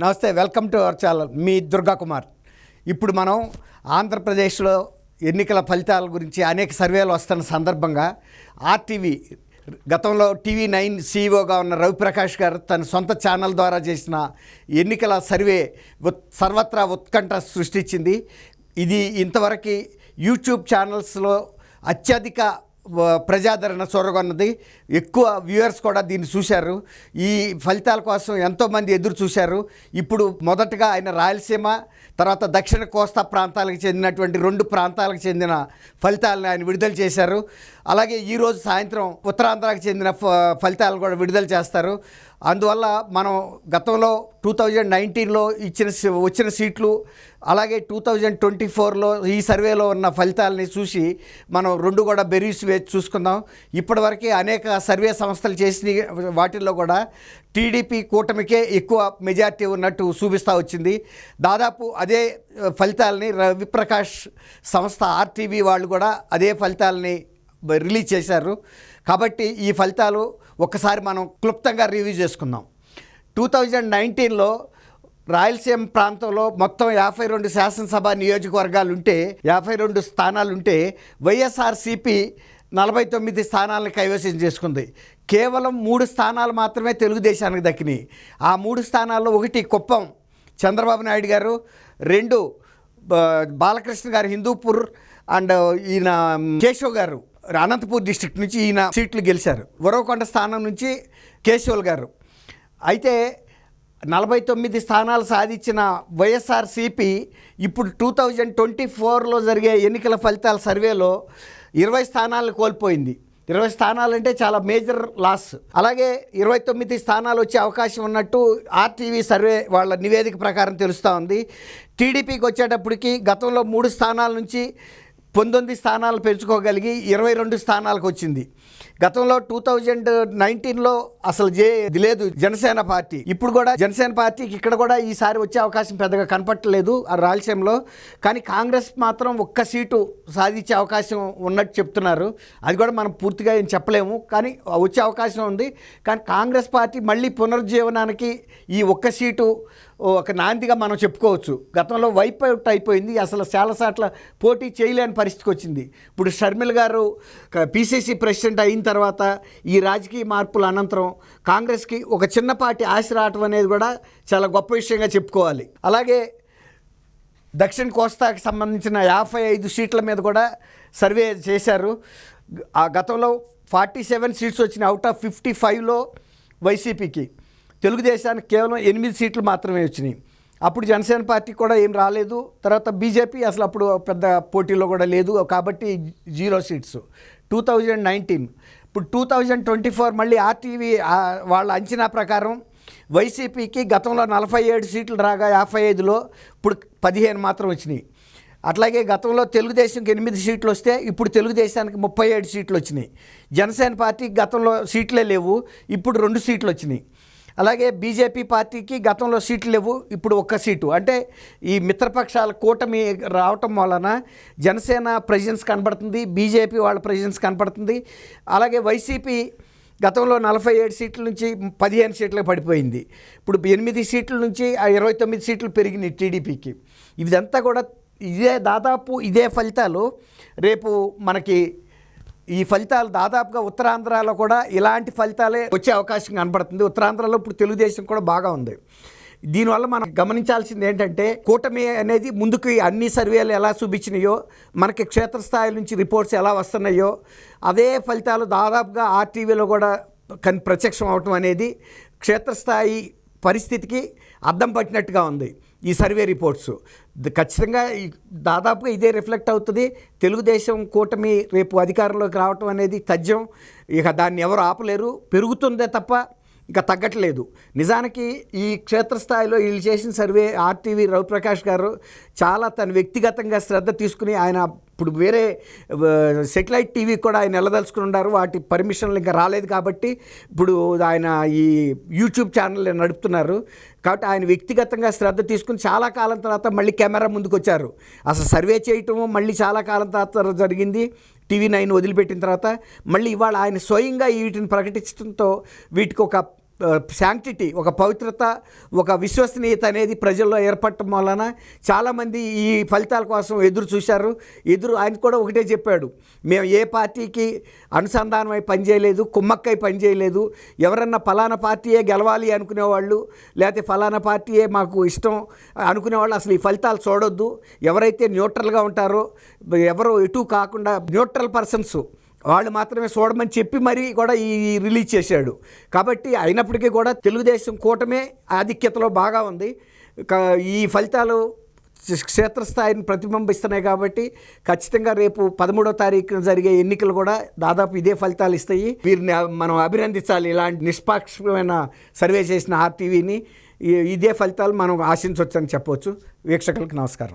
నమస్తే welcome to our channel. మీ దుర్గా కుమార్. ఇప్పుడు మనం ఆంధ్రప్రదేశ్లో ఎన్నికల ఫలితాల గురించి అనేక సర్వేలు వస్తున్న సందర్భంగా ఆర్టీవీ గతంలో టీవీ నైన్ సీఈఓగా ఉన్న రవిప్రకాష్ గారు తన సొంత ఛానల్ ద్వారా చేసిన ఎన్నికల సర్వే ఉత్- సర్వత్రా ఉత్కంఠ సృష్టించింది. ఇది ఇంతవరకు యూట్యూబ్ ఛానల్స్లో అత్యధిక ప్రజాదరణ చూరగొన్నది ఎక్కువ వ్యూవర్స్ కూడా దీన్ని చూశారు. ఈ ఫలితాల కోసం ఎంతోమంది ఎదురు చూశారు. ఇప్పుడు మొదటగా ఆయన రాయలసీమ తర్వాత దక్షిణ కోస్తా ప్రాంతాలకు చెందినటువంటి రెండు ప్రాంతాలకు చెందిన ఫలితాలను ఆయన విడుదల చేశారు. అలాగే ఈరోజు సాయంత్రం ఉత్తరాంధ్రకు చెందిన ఫ- ఫలితాలు కూడా విడుదల చేస్తారు. అందువల్ల మనం గతంలో టూ థౌజండ్ నైన్టీన్లో ఇచ్చిన వచ్చిన సీట్లు అలాగే టూ థౌజండ్ ట్వంటీ ఫోర్లో ఈ సర్వేలో ఉన్న ఫలితాలని చూసి మనం రెండు కూడా బెరీస్ వేసి చూసుకుందాం. ఇప్పటివరకు అనేక సర్వే సంస్థలు చేసిన వాటిల్లో కూడా టీడీపీ కూటమికే ఎక్కువ మెజార్టీ ఉన్నట్టు చూపిస్తూ వచ్చింది. దాదాపు అదే ఫలితాలని రవిప్రకాష్ సంస్థ ఆర్టీవీ వాళ్ళు కూడా అదే ఫలితాలని రిలీజ్ చేశారు. కాబట్టి ఈ ఫలితాలు ఒక్కసారి మనం క్లుప్తంగా రివ్యూ చేసుకుందాం. టూ థౌజండ్ నైన్టీన్లో రాయలసీమ ప్రాంతంలో మొత్తం యాభై రెండు శాసనసభ నియోజకవర్గాలు ఉంటే యాభై రెండు స్థానాలు ఉంటే వైఎస్ఆర్సీపీ నలభై తొమ్మిది స్థానాలను కైవసం చేసుకుంది. కేవలం మూడు స్థానాలు మాత్రమే తెలుగుదేశానికి దక్కినాయి. ఆ మూడు స్థానాల్లో ఒకటి కుప్పం చంద్రబాబు నాయుడు గారు రెండు బాలకృష్ణ గారు హిందూపూర్ అండ్ ఈయన కేశవ్ గారు. అనంతపూర్ డిస్ట్రిక్ట్ నుంచి ఈయన సీట్లు గెలిచారు. వరవకొండ స్థానం నుంచి కేశవుల్ గారు. అయితే నలభై తొమ్మిది స్థానాలు సాధించిన వైఎస్ఆర్సీపీ ఇప్పుడు టూ థౌజండ్ ట్వంటీ ఫోర్లో జరిగే ఎన్నికల ఫలితాల సర్వేలో ఇరవై స్థానాలను కోల్పోయింది. ఇరవై స్థానాలు అంటే చాలా మేజర్ లాస్. అలాగే ఇరవై తొమ్మిది స్థానాలు వచ్చే అవకాశం ఉన్నట్టు ఆర్టీవీ సర్వే వాళ్ళ నివేదిక ప్రకారం తెలుస్తూ ఉంది. టీడీపీకి వచ్చేటప్పటికి గతంలో మూడు స్థానాల నుంచి పంతొమ్మిది స్థానాలు పెంచుకోగలిగి ఇరవై రెండు స్థానాలకు వచ్చింది. గతంలో టూ థౌజండ్ నైన్టీన్లో అసలు జే ఇది లేదు జనసేన పార్టీ. ఇప్పుడు కూడా జనసేన పార్టీకి ఇక్కడ కూడా ఈసారి వచ్చే అవకాశం పెద్దగా కనపట్టలేదు ఆ రాయలసీమలో. కానీ కాంగ్రెస్ మాత్రం ఒక్క సీటు సాధించే అవకాశం ఉన్నట్టు చెప్తున్నారు. అది కూడా మనం పూర్తిగా ఏం చెప్పలేము. కానీ వచ్చే అవకాశం ఉంది. కానీ కాంగ్రెస్ పార్టీ మళ్ళీ పునరుజ్జీవనానికి ఈ ఒక్క సీటు ఒక నాందిగా మనం చెప్పుకోవచ్చు. గతంలో వైప్ అవుట్ అయిపోయింది. అసలు చాలాసార్లు పోటీ చేయలేని పరిస్థితికి వచ్చింది. ఇప్పుడు షర్మిల్ గారు పీసీసీ ప్రెసిడెంట్ అయిన తర్వాత ఈ రాజకీయ మార్పుల అనంతరం కాంగ్రెస్కి ఒక చిన్నపాటి ఆశ రావటం అనేది కూడా చాలా గొప్ప విషయంగా చెప్పుకోవాలి. అలాగే దక్షిణ కోస్తాకి సంబంధించిన యాభై ఐదు సీట్ల మీద కూడా సర్వే చేశారు. ఆ గతంలో ఫార్టీ సెవెన్ సీట్స్ వచ్చిన అవుట్ ఆఫ్ ఫిఫ్టీ ఫైవ్లో వైసీపీకి. తెలుగుదేశానికి కేవలం ఎనిమిది సీట్లు మాత్రమే వచ్చినాయి. అప్పుడు జనసేన పార్టీ కూడా ఏం రాలేదు. తర్వాత బీజేపీ అసలు అప్పుడు పెద్ద పోటీలో కూడా లేదు. కాబట్టి zero seats. Two thousand nineteen. ఇప్పుడు టూ థౌజండ్ ట్వంటీ ఫోర్ మళ్ళీ ఆర్టీవీ వాళ్ళ అంచనా ప్రకారం వైసీపీకి గతంలో నలభై ఏడు సీట్లు రాగా యాభై ఐదులో ఇప్పుడు పదిహేను మాత్రం వచ్చినాయి. అట్లాగే గతంలో తెలుగుదేశంకి ఎనిమిది సీట్లు వస్తే ఇప్పుడు తెలుగుదేశానికి ముప్పై ఏడు సీట్లు వచ్చినాయి. జనసేన పార్టీకి గతంలో సీట్లే లేవు. ఇప్పుడు రెండు సీట్లు వచ్చినాయి. అలాగే బీజేపీ పార్టీకి గతంలో సీట్లు లేవు ఇప్పుడు ఒక్క సీటు. అంటే ఈ మిత్రపక్షాల కూటమి రావటం వలన జనసేన ప్రెజెన్స్ కనబడుతుంది బీజేపీ వాళ్ళ ప్రజెన్స్ కనబడుతుంది. అలాగే వైసీపీ గతంలో నలభై ఏడు సీట్ల నుంచి పదిహేను సీట్లకు పడిపోయింది. ఇప్పుడు ఎనిమిది సీట్ల నుంచి ఆ ఇరవై తొమ్మిది సీట్లు పెరిగినాయి టీడీపీకి. ఇదంతా కూడా ఇదే దాదాపు ఇదే ఫలితాలు రేపు మనకి ఈ ఫలితాలు దాదాపుగా ఉత్తరాంధ్రలో కూడా ఇలాంటి ఫలితాలే వచ్చే అవకాశం కనబడుతుంది. ఉత్తరాంధ్రలో ఇప్పుడు తెలుగుదేశం కూడా బాగా ఉంది. దీనివల్ల మనం గమనించాల్సింది ఏంటంటే కూటమి అనేది ముందుకు అన్ని సర్వేలు ఎలా చూపించినాయో మనకి క్షేత్రస్థాయి నుంచి రిపోర్ట్స్ ఎలా వస్తున్నాయో అదే ఫలితాలు దాదాపుగా ఆర్టీవీలో కూడా కన్ ప్రత్యక్షం అవటం అనేది క్షేత్రస్థాయి పరిస్థితికి అద్దం పట్టినట్టుగా ఉంది. ఈ సర్వే రిపోర్ట్స్. ఖచ్చితంగా ఈ- దాదాపుగా ఇదే రిఫ్లెక్ట్ అవుతుంది. తెలుగుదేశం కూటమి రేపు అధికారంలోకి రావటం అనేది తథ్యం. ఇక దాన్ని ఎవరు ఆపలేరు. పెరుగుతుందే తప్ప ఇంకా తగ్గట్లేదు. నిజానికి ఈ క్షేత్రస్థాయిలో వీళ్ళు చేసిన సర్వే ఆర్టీవీ రవిప్రకాష్ గారు చాలా తన వ్యక్తిగతంగా శ్రద్ధ తీసుకుని ఆయన ఇప్పుడు వేరే సెటిలైట్ టీవీ కూడా ఆయన నిలదలుచుకుని ఉన్నారు. వాటి పర్మిషన్లు ఇంకా రాలేదు కాబట్టి ఇప్పుడు ఆయన ఈ యూట్యూబ్ ఛానల్ నడుపుతున్నారు. కాబట్టి ఆయన వ్యక్తిగతంగా శ్రద్ధ తీసుకుని చాలా కాలం తర్వాత మళ్ళీ కెమెరా ముందుకు వచ్చారు అసలు సర్వే చేయటం మళ్ళీ చాలా కాలం తర్వాత జరిగింది. టీవీ నైన్ వదిలిపెట్టిన తర్వాత మళ్ళీ ఇవాళ ఆయన స్వయంగా వీటిని ప్రకటించడంతో వీటికి ఒక శాంక్టిటీ ఒక పవిత్రత ఒక విశ్వసనీయత అనేది ప్రజల్లో ఏర్పడటం వలన చాలామంది ఈ ఫలితాల కోసం ఎదురు చూశారు. ఎదురు ఆయన కూడా ఒకటే చెప్పాడు. మేము ఏ పార్టీకి అనుసంధానమై పనిచేయలేదు కుమ్మక్కై పనిచేయలేదు. ఎవరన్నా ఫలానా పార్టీయే గెలవాలి అనుకునేవాళ్ళు లేకపోతే ఫలానా పార్టీయే మాకు ఇష్టం అనుకునేవాళ్ళు అసలు ఈ ఫలితాలు చూడొద్దు. ఎవరైతే న్యూట్రల్గా ఉంటారో ఎవరు ఎటు కాకుండా న్యూట్రల్ పర్సన్స్ వాళ్ళు మాత్రమే చూడమని చెప్పి మరీ కూడా ఈ రిలీజ్ చేశాడు. కాబట్టి అయినప్పటికీ కూడా తెలుగుదేశం కూటమే ఆధిక్యతలో బాగా ఉంది. ఈ ఫలితాలు క్షేత్రస్థాయిని ప్రతిబింబిస్తున్నాయి కాబట్టి ఖచ్చితంగా రేపు పదమూడో తారీఖున జరిగే ఎన్నికలు కూడా దాదాపు ఇదే ఫలితాలు ఇస్తాయి. వీరిని మనం అభినందించాలి. ఇలాంటి నిష్పాక్షమైన సర్వే చేసిన ఆర్టీవీని ఇదే ఫలితాలు మనం ఆశించవచ్చని చెప్పవచ్చు. వీక్షకులకు నమస్కారం.